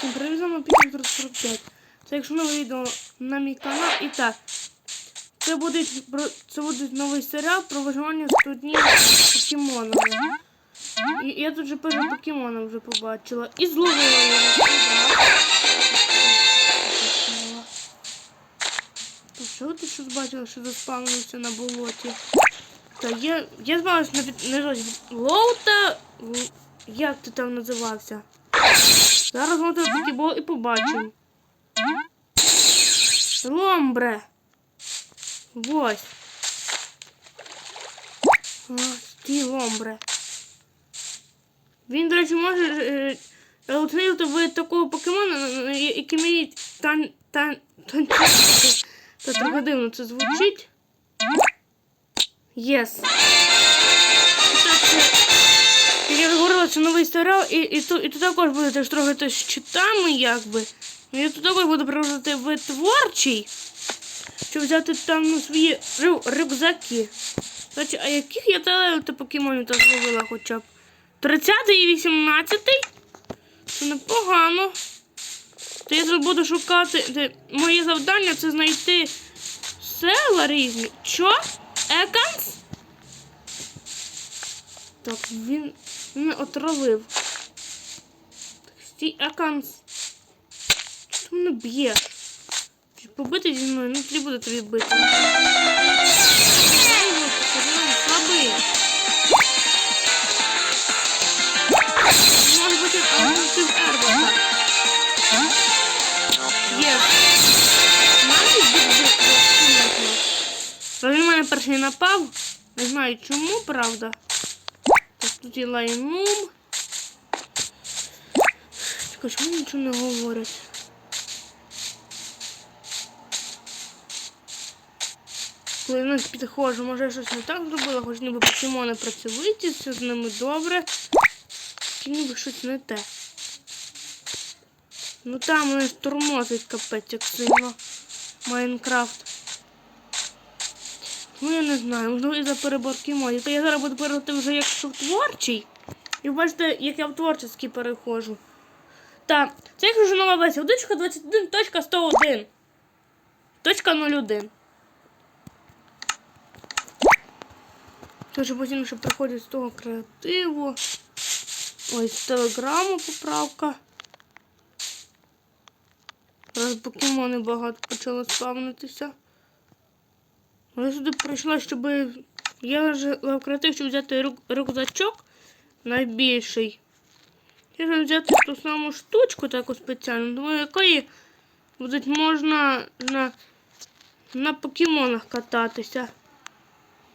Всім привіт, з вами Пікінг 45. Це якщо нове відео на мій канал. І так. Це буде, це буде новий серіал про виживання з однією покемонами. І я тут вже першого покемона вже побачила. І зловила його. То що ти щось бачила, що заспавнився на болоті? Та я, я знала, що не, не зовсім. Лоута. Як ти там називався? Зараз ми тебе покебол і побачимо. Ломбре. Ось. Ті ломбре. Він, до речі, може е, е, ви такого покемона, е, е, який має тан... тан... танчити. Та трохи дивно це звучить. Єс. Так, новий серіал, і, і, тут, і тут також буде теж з читами, якби. Ну, Я тут також буду приводити в творчий, щоб взяти там ну, свої рю, рюкзаки. Значить, а яких я таланти покемонів та зловила хоча б? 30 і 18? Це непогано. То я зараз буду шукати. Моє завдання це знайти села різні. Що? Еканс? Так, він мене отравив. Стій, Аканс. Що ти мене б'єш? Побити зі мною? Ну, не буде тобі бити. Його, покажи, Слабий. Може бути, а може ти в Ербата. Є. Мамі бік-бік, Він мене перший напав. Не знаю чому, правда. Тут є лайнум. Чекай, чому нічого не говорять? Коли навіть підходжу, може я щось не так зробила, хоч ніби покемони працюють, все з ними добре. Чи ніби щось не те. Ну там мене тормозить капець, як сильно. Майнкрафт. Ну я не знаю, можливо і за переборки мої. То я зараз буду перейти вже в творчий. І бачите, як я в творчий переходжу. Так, це якщо вже нова версія. 1.21.101. Точка 01. Тож потім ще приходять з того креативу. Ось з телеграму поправка. Раз покемони багато почали спавнитися. Я сюди прийшла, щоб я вже креатив, щоб взяти рюк- рюкзачок найбільший. Я вже взяти ту саму штучку таку спеціальну, думаю, якої буде можна на, на покемонах кататися.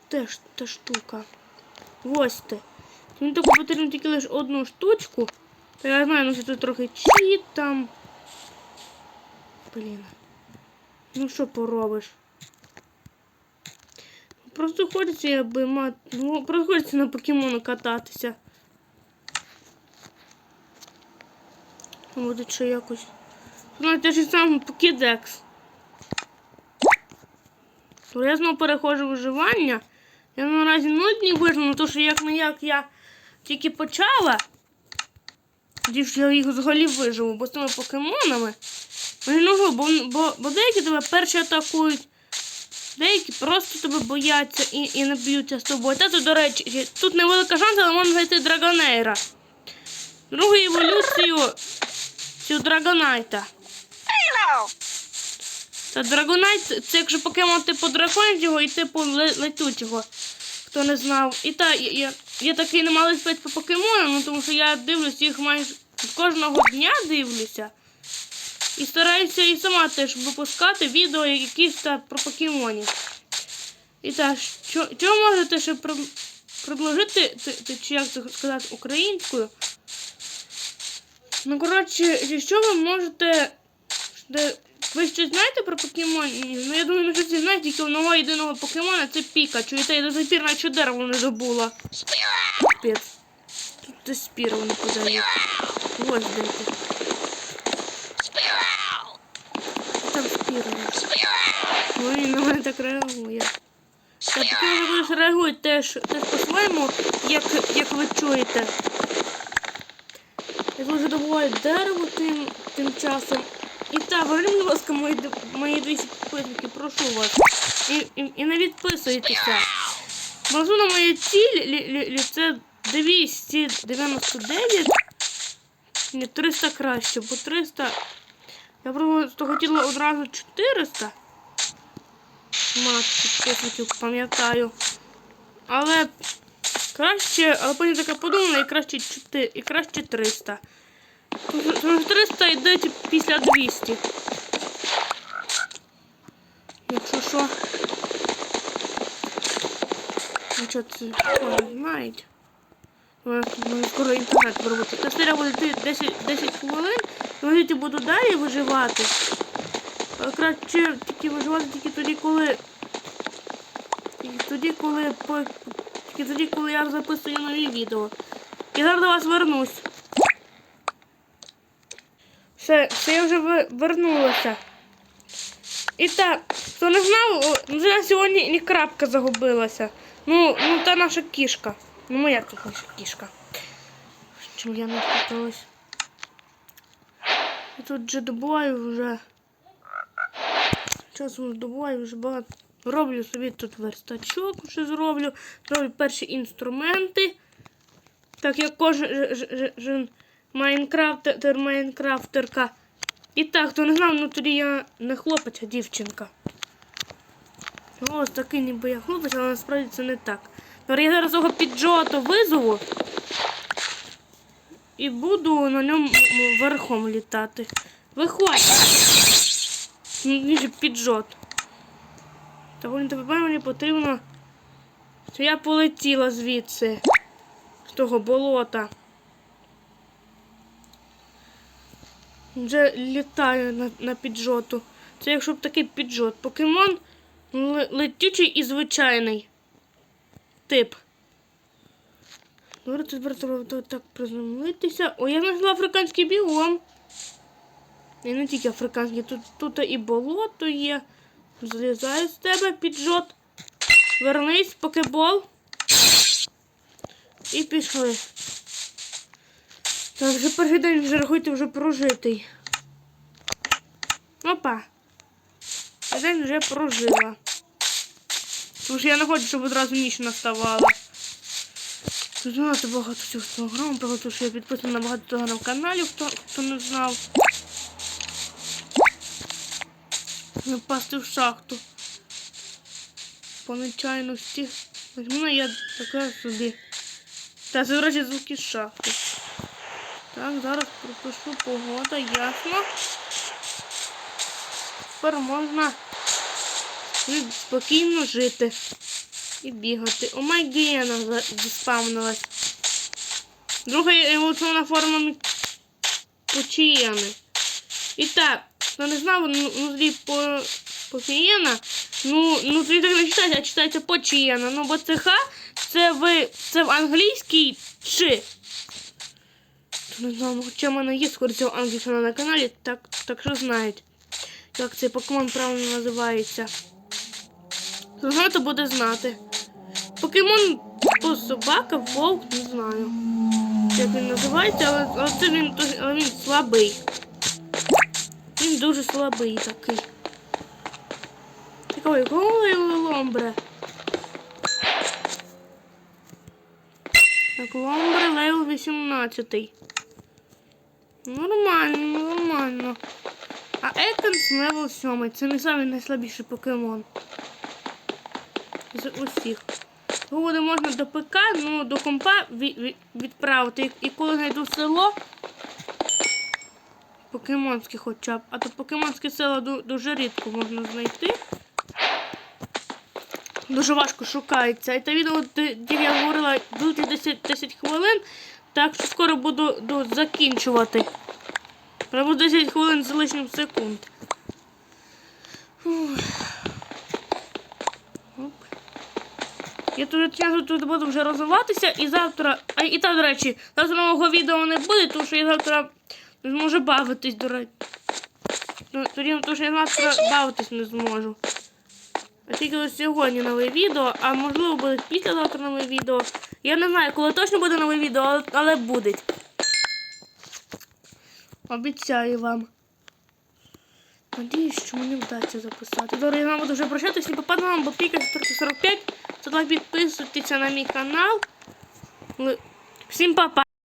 Теж та штука. Ось ти. Мені тільки потрібно тільки лише одну штучку. Та я знаю, ну що тут трохи чіт там. Блін. Ну що поробиш? Просто хочеться, аби мати. Ну, просто хочеться на покемону кататися. Буде ще якось. Ну, те ж саме покідекс. Я знову переходжу в виживання. Я наразі нудні виживу, тому що як не як я тільки почала. Тоді ж я їх взагалі виживу, бо з тими покемонами. Вони не бо, бо, бо деякі тебе перші атакують. Деякі просто тебе бояться і, і не б'ються з тобою. Та тут, до речі, тут невелика шанс, але можна знайти Драгонейра. Другу еволюцію цю Драгонайта. Та Драгонайт це якщо покемон типу драконячого і типу ле- летючого. Хто не знав. І та я, я, я такий немалий спець по покемонам, ну, тому що я дивлюсь їх майже кожного дня дивлюся. І стараюся і сама теж випускати відео якісь та про покемонів. І так, що, що можете ще про, предложити, ти- ти- чи як це сказати українською? Ну, коротше, що ви можете. Ви щось знаєте про покемонів? Ну, я думаю, ви щось знаєте, тільки нового єдиного покемона це Пікачу. І та я до сих пір наче дерево не забула. Капець. Тут спіру не подають. Ось де ти. Там спіру. Ой, на мене так реагує. Поки ви будеш реагують теж, теж по-своєму, як, як ви чуєте. Я дуже добуваю дерево тим, тим часом. І так, верни, будь ласка, мої, мої 200 підписники, прошу вас. І, і, і не відписуйтеся. Базу на моя ціль це 299. Ні, 300 краще, бо 300. Я просто хотіла одразу 400. Мат підписників, пам'ятаю. Але краще, але потім така подумала, і краще 4, і краще 300. Тому 300 йде після 200. Якщо що. Ну що це знають. Скоро інтернет виробити. Та серія буде 10, 10 хвилин, і вони буду далі виживати. А Краще тільки виживати тільки тоді, коли. Тільки тоді, коли. Тільки тоді, коли я записую нові відео. Я зараз до вас вернусь. Все, все я вже вернулася. І так, хто не знав, вже сьогодні і крапка загубилася. Ну, ну та наша кішка. Ну моя тут наша кішка. Чим я не впуталась. Я тут вже добуваю вже. Часом добуваю вже багато. Роблю собі тут верстачок, вже зроблю. Зроблю перші інструменти. Так як кожен майнкрафтер, майнкрафтерка. І так, хто не знав, ну тоді я не хлопець, а дівчинка. Ось такий ніби я хлопець, але насправді це не так. Тепер я зараз його під Джото визову і буду на ньому верхом літати. Виходь! Ну, Він же. Та вони тепер мені потрібно. Що я полетіла звідси. З того болота. Вже літаю на, на піджоту. Це якщо б такий піджот. Покемон летючий і звичайний тип. Добре, тепер треба так приземлитися. О, я знайшла африканський біом. І не тільки африканський, тут, тут і болото є. Злізаю з тебе, піджот. Вернись, покебол. І пішли. Так, вже перший день вже рахуйте вже прожитий. Опа. Цей день вже прожила. Тому що я не хочу, щоб одразу ніч наставала. Тут багато цих програм, тому що я підписана на багато телеграм-каналів, хто, хто не знав. Не впасти в шахту. По нечайності. Візьму я таке собі. Та це, звуки шахти. Так, зараз пропишу погода, ясно. Тепер можна спокійно жити і бігати. О май гена заспавнилась. Друга еволюційна форма почіяни. І так, хто не знав, ну, внутрі по, почіяна, ну, ну тоді так не читається, а читається почіяна. Ну, бо це ха, це в, це в англійській чи. Не знаю, ну, хоча в мене є скоро цього англійського на каналі, так, так що знають, як цей покемон правильно називається. Хто буде знати. Покемон по собака, вовк, не знаю. Як він називається, але, але це він, він слабий. Дуже слабий такий. Голий ломбре. Так, ломбре левел 18. Нормально, нормально. А Екенс левел 7. Це не самий найслабіший покемон. З усіх. Буде можна до ПК, ну до компа ві- ві- відправити. І коли знайду село. Покемонське хоча б. А то покемонське село дуже рідко можна знайти. Дуже важко шукається. І те відео, де я говорила, буде 10, 10 хвилин, так що скоро буду, ду- закінчувати. Треба 10 хвилин з лишнім секунд. Я тут, я тут буду вже розвиватися і завтра. А і так, до речі, завтра нового відео не буде, тому що я завтра не зможу бавитись, до речі. Ну, Тоді тому що я завтра бавитись не зможу. А тільки ось сьогодні нове відео, а можливо буде післязавтра нове відео. Я не знаю, коли точно буде нове відео, але, буде. Обіцяю вам. Надіюсь, що мені вдасться записати. Добре, я вам буду вже прощатися, не попаду вам, бо піка 45. Це підписуйтеся на мій канал. Всім па-па!